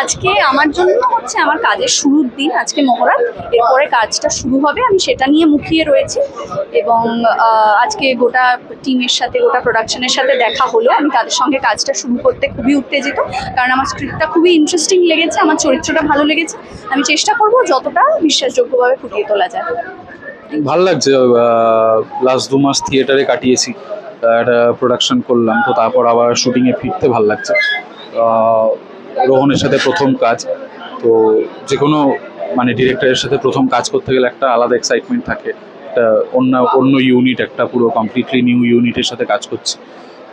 আজকে আমার জন্য হচ্ছে আমার কাজের শুরুর দিন, আজকে মহরত এরপরে কাজটা শুরু হবে, আমি সেটা নিয়ে মুখিয়ে রয়েছি। এবং আজকে গোটা টিমের সাথে, গোটা প্রোডাকশনের সাথে দেখা হলো। আমি তাদের সঙ্গে কাজটা শুরু করতে খুবই উত্তেজিত, কারণ আমার স্ক্রিপ্টটা খুবই ইন্টারেস্টিং লেগেছে, আমার চরিত্রটা ভালো লেগেছে। আমি চেষ্টা করব যতটা বিশ্বাসযোগ্যভাবে ফুটিয়ে তোলা যায়। ভালো লাগছে লাস্ট দু মাস থিয়েটারে কাটিয়েছি প্রোডাকশন করলাম, তো তারপর আবার শুটিংয়ে ফিরতে ভালো লাগছে। রোহনের সাথে প্রথম কাজ। তো যে কোনো মানে ডিরেক্টরের সাথে প্রথম কাজ করতে গেলে একটা আলাদা এক্সাইটমেন্ট থাকে। একটা অন্য অন্য ইউনিট একটা পুরো কমপ্লিটলি নিউ ইউনিটের সাথে কাজ করছি।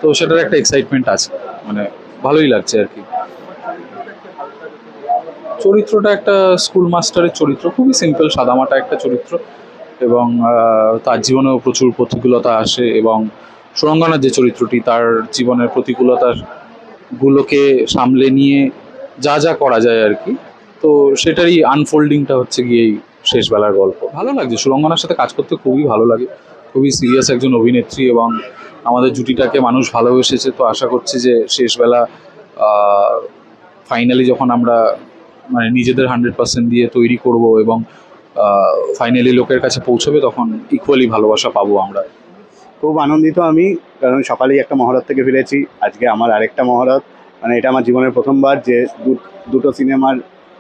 তো সেটার একটা এক্সাইটমেন্ট আছে। মানে ভালোই লাগছে আর কি। চরিত্রটা একটা স্কুল মাস্টারের চরিত্র, খুবই সিম্পল সাদামাটা একটা চরিত্র। এবং তার জীবনেও প্রচুর প্রতিকূলতা আসে এবং সুরঙ্গনার যে চরিত্রটি, তার জীবনের প্রতিকূলতার গুলোকে সামলে নিয়ে যা যা করা যায় আর কি। তো সেটারই আনফোল্ডিংটা হচ্ছে গিয়ে এই শেষবেলার গল্প। ভালো লাগছে। সুরঙ্গনার সাথে কাজ করতে খুবই ভালো লাগে। খুবই সিরিয়াস একজন অভিনেত্রী এবং আমাদের জুটিটাকে মানুষ ভালোবেসেছে তো আশা করছি যে শেষবেলা ফাইনালি যখন আমরা মানে নিজেদের হান্ড্রেড পার্সেন্ট দিয়ে তৈরি করব এবং ফাইনালি লোকের কাছে পৌঁছবে তখন ইকুয়ালি ভালোবাসা পাবো আমরা। খুব আনন্দিত আমি কারণ সকালেই একটা মহরত থেকে ফিরেছি। আজকে আমার আরেকটা মহরত। মানে এটা আমার জীবনের প্রথমবার যে দুটো সিনেমার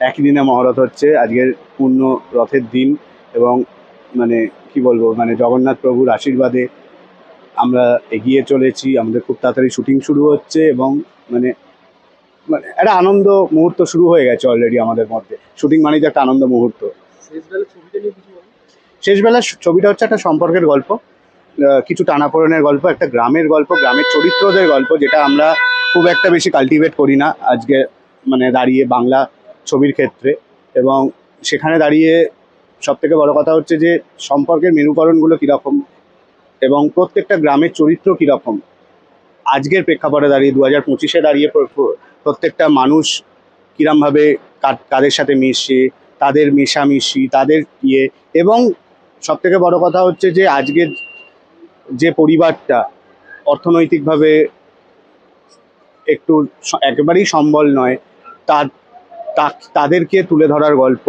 একই দিনে মহরত হচ্ছে। আজকের পূর্ণ রথের দিন এবং মানে কি বলব মানে জগন্নাথ প্রভুর আশীর্বাদে আমরা এগিয়ে চলেছি। আমাদের খুব তাড়াতাড়ি শুটিং শুরু হচ্ছে এবং মানে মানে একটা আনন্দ মুহূর্ত শুরু হয়ে গেছে অলরেডি আমাদের মধ্যে। শুটিং মানেই তো একটা আনন্দ মুহূর্ত। শেষবেলা ছবিটা হচ্ছে একটা সম্পর্কের গল্প। কিছু টানাপোড়েনের গল্প, একটা গ্রামের গল্প, গ্রামের চরিত্রদের গল্প, যেটা আমরা খুব একটা বেশি কাল্টিভেট করি না আজকে মানে দাঁড়িয়ে বাংলা ছবির ক্ষেত্রে। এবং সেখানে দাঁড়িয়ে সব থেকে বড় কথা হচ্ছে যে, সম্পর্কের মেরুকরণগুলো কীরকম এবং প্রত্যেকটা গ্রামের চরিত্র কীরকম। আজকের প্রেক্ষাপটে দাঁড়িয়ে দু হাজার পঁচিশে দাঁড়িয়ে প্র- প্র- প্রত্যেকটা মানুষ কিরমভাবে কাদের সাথে মিশে, তাদের মেশামিশি, তাদের ইয়ে। এবং সব থেকে বড় কথা হচ্ছে যে, আজকের যে পরিবারটা অর্থনৈতিকভাবে একটু একেবারেই সম্বল নয়, তার তাদেরকে তুলে ধরার গল্প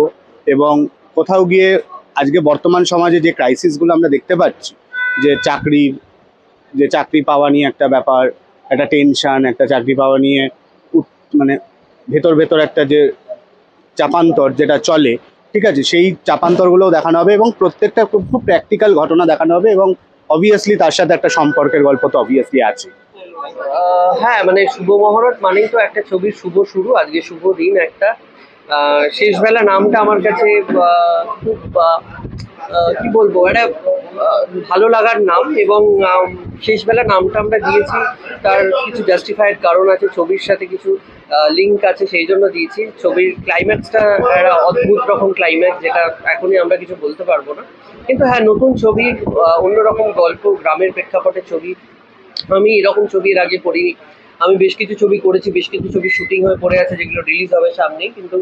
এবং কোথাও গিয়ে আজকে বর্তমান সমাজে যে ক্রাইসিসগুলো আমরা দেখতে পাচ্ছি, যে চাকরির, যে চাকরি পাওয়া নিয়ে একটা ব্যাপার, একটা টেনশান একটা চাকরি পাওয়া নিয়ে মানে ভেতর ভেতর একটা যে চাপান্তর যেটা চলে, ঠিক আছে? সেই চাপান্তরগুলোও দেখানো হবে এবং প্রত্যেকটা খুব খুব প্র্যাকটিক্যাল ঘটনা দেখানো হবে এবং অবভিয়াসলি তার সাথে একটা সম্পর্কের গল্প তো অবভিয়াসলি আছে। হ্যাঁ মানে শুভ মহরত মানেই তো একটা ছবির শুভ শুরু, আজকে শুভ দিন একটা। শেষবেলা নামটা আমার কাছে খুব কি বলব, একটা ভালো লাগার নাম এবং শেষবেলা নামটা আমরা দিয়েছি। তার কিছু জাস্টিফাইড কারণ আছে ছবির সাথে কিছু। লিঙ্ক আছে, সেই জন্য দিয়েছি। ছবির ক্লাইম্যাক্সটা একটা অদ্ভুত রকম ক্লাইম্যাক্স যেটা এখনই আমরা কিছু বলতে পারব না। কিন্তু হ্যাঁ নতুন ছবি অন্যরকম গল্প, গ্রামের প্রেক্ষাপটে ছবি। আমি এরকম ছবি এর আগে করিনি। আমি বেশ কিছু ছবি করেছি, বেশ কিছু ছবি শুটিং হয়ে পড়ে আছে, যেগুলো রিলিজ হবে সামনেই। কিন্তু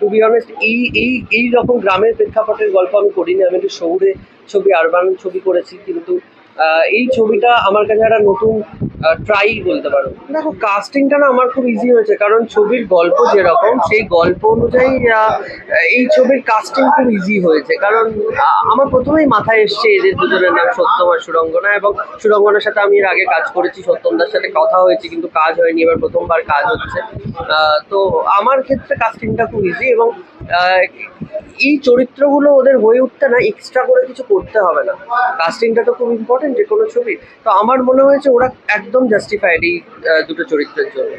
টু বি অনেস্ট এই এই এই রকম গ্রামের প্রেক্ষাপটের গল্প আমি করিনি। আমি একটু শহুরে ছবি আরবান ছবি করেছি। কিন্তু এই ছবিটা আমার কাছে একটা নতুন ট্রাই বলতে পারো। দেখো কাস্টিংটা না আমার খুব ইজি হয়েছে কারণ ছবির গল্প যেরকম সেই গল্প অনুযায়ী এই ছবির কাস্টিং খুব ইজি হয়েছে। কারণ আমার প্রথমেই মাথায় এসছে এদের দুজনের নাম সত্যম আর সুরঙ্গনা এবং সুরঙ্গনার সাথে আমি এর আগে কাজ করেছি সত্যমদার সাথে কথা হয়েছে কিন্তু কাজ হয়নি এবার প্রথমবার কাজ হচ্ছে। তো আমার ক্ষেত্রে কাস্টিংটা খুব ইজি এবং এই চরিত্রগুলো ওদের হয়ে উঠতে না এক্সট্রা করে কিছু করতে হবে না। কাস্টিংটা তো খুব ইম্পর্টেন্ট যে কোনো ছবি তো আমার মনে হয়েছে ওরা একদম জাস্টিফাইড এই দুটো চরিত্রের জন্য।